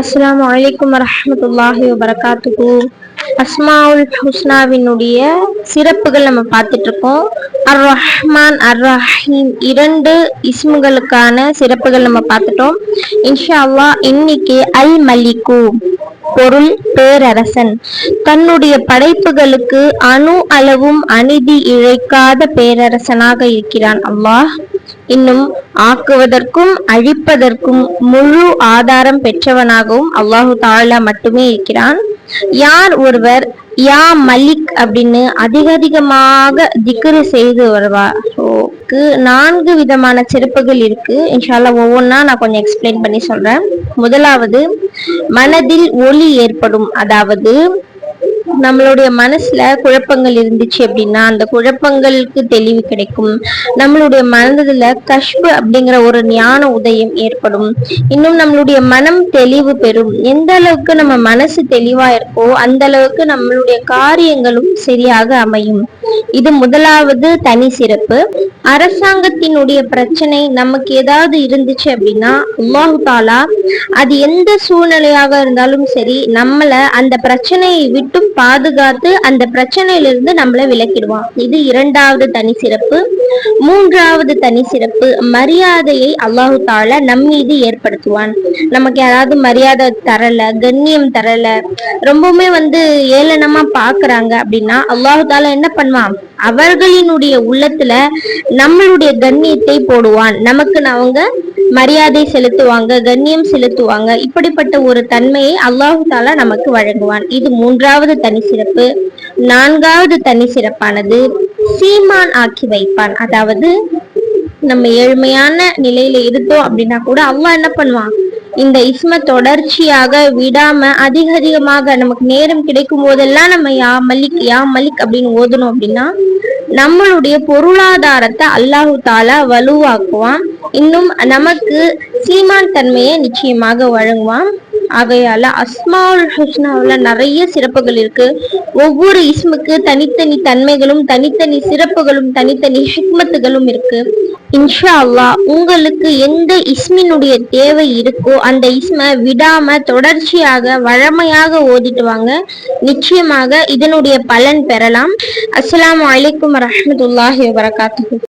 அஸ்லாம் வலைக்கம் வரமத்துல்லாஹி வபரகாத்துகு அஸ்மாவுல் ஹுஸ்னாவினுடைய சிறப்புகள் நம்ம பார்த்துட்டு இருக்கோம் அர் ரஹ்மான் அர் ரஹீம் இரண்டு இஸ்முகளுக்கான சிறப்புகள் நம்ம பார்த்துட்டோம். இன்ஷா அல்லா இன்னைக்கு அல் மலிகு பொருள் பேரரசன். தன்னுடைய படைப்புகளுக்கு அணு அளவும் அநீதி இழைக்காத பேரரசனாக இருக்கிறான் அல்லாஹ். இன்னும் ஆக்குவதற்கும் அழிப்பதற்கும் முழு ஆதாரம் பெற்றவனாகவும் அல்லாஹு தாலா மட்டுமே இருக்கிறான். யார் ஒருவர் யா மலிக் அப்படின்னு அதிக அதிகமாக திக்ரு செய்து வருவாருக்கு நான்கு விதமான சிறப்புகள் இருக்கு. இன்ஷால்லா ஒவ்வொன்றா நான் கொஞ்சம் எக்ஸ்பிளைன் பண்ணி சொல்றேன். முதலாவது மனதில் ஒளி ஏற்படும். அதாவது நம்மளுடைய மனசுல குழப்பங்கள் இருந்துச்சு அப்படின்னா அந்த குழப்பங்களுக்கு தெளிவு கிடைக்கும். நம்மளுடைய மனதுல கஷ்பு அப்படிங்கிற ஒரு ஞான உதயம் ஏற்படும். இன்னும் நம்மளுடைய மனம் தெளிவு பெறும். எந்த அளவுக்கு நம்ம மனசு தெளிவா இருக்கோ அந்த அளவுக்கு நம்மளுடைய காரியங்களும் சரியாக அமையும். இது முதலாவது தனி சிறப்பு. அரசாங்கத்தினுடைய பிரச்சனை நமக்கு ஏதாவது இருந்துச்சு அப்படின்னா அல்லாஹு தாலா அது எந்த சூழ்நிலையாக இருந்தாலும் சரி நம்மள அந்த பிரச்சனையை விட்டும் பாதுகாத்து அந்த பிரச்சனையிலிருந்து நம்மளை விலக்கிடுவான். இது இரண்டாவது தனி சிறப்பு. மூன்றாவது தனி சிறப்பு மரியாதையை அல்லாஹு தாலா நம் மீது ஏற்படுத்துவான். நமக்கு யாராவது மரியாதை தரல கண்ணியம் தரல ரொம்பவுமே வந்து ஏளனமா பாக்குறாங்க அப்படின்னா அல்லாஹு தாலா என்ன பண்ணுவான்? அவர்களினுடைய உள்ளத்துல நம்மளுடைய கண்ணியத்தை போடுவான். நமக்கு அவங்க மரியாதை செலுத்துவாங்க கண்ணியம் செலுத்துவாங்க. இப்படிப்பட்ட ஒரு தன்மையை அல்லாஹு தாலா நமக்கு வழங்குவான். இது மூன்றாவது தனி சிறப்பு. நான்காவது தனி சிறப்பானது சீமான் ஆக்கி வைப்பான். அதாவது நம்ம ஏழ்மையான நிலையில இருந்தோம் அப்படின்னா கூட அல்லாஹ் என்ன பண்ணுவான்? இந்த இஸ்ம தொடர்ச்சியாக விடாம அதிக அதிகமாக நமக்கு நேரம் கிடைக்கும் போதெல்லாம் நம்ம யா மல்லிக் யா மல்லிக் அப்படின்னு ஓதணும் அப்படின்னா நம்மளுடைய பொருளாதாரத்தை அல்லாஹு தாலா வலுவாக்குவான். இன்னும் நமக்கு சீமான் தன்மையை நிச்சயமாக வழங்குவான். ஆகையால அஸ்மாவுல் ஹுஸ்னாவில் நிறைய சிறப்புகள் இருக்கு. ஒவ்வொரு இஸ்முக்கு தனித்தனி தன்மைகளும் தனித்தனி சிறப்புகளும் தனித்தனி ஹிக்மத்துகளும் இருக்கு. இன்ஷா அல்லா உங்களுக்கு எந்த இஸ்மினுடைய தேவை இருக்கோ அந்த இஸ்ம விடாம தொடர்ச்சியாக வழமையாக ஓதிட்டு வாங்க. நிச்சயமாக இதனுடைய பலன் பெறலாம். அஸ்லாம் வலைக்கம் வரமத்துல்லாஹி வரகாத்து